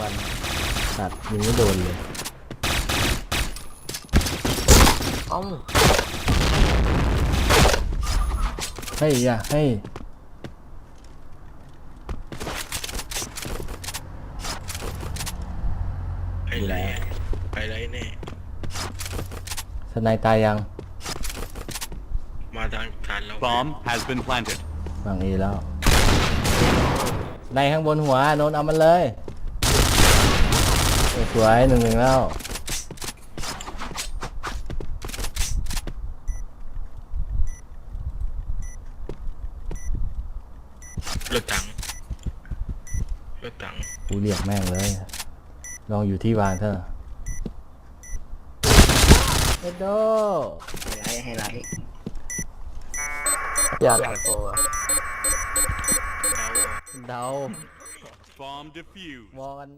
วันสัตว์ยิงไม่โดนเลยเอ้าเฮ้ยอย่าเฮ้ยไปไรอะไปไรแน่สนายตายยังมาทางฐานเรา Bomb has been planted. บางอีแล้วในข้างบนหัวโนนเอามันเลยเออ สวยหนึ่งหนึ่งแล้วรถถังรถถังกูเรียกแม่งเลย ลองอยู่ที่วางเถอะเอ็ดโดไฮไลท์ไฮไลท์อยากอยากโกอะดาวเดา Bomb defused. มองกัน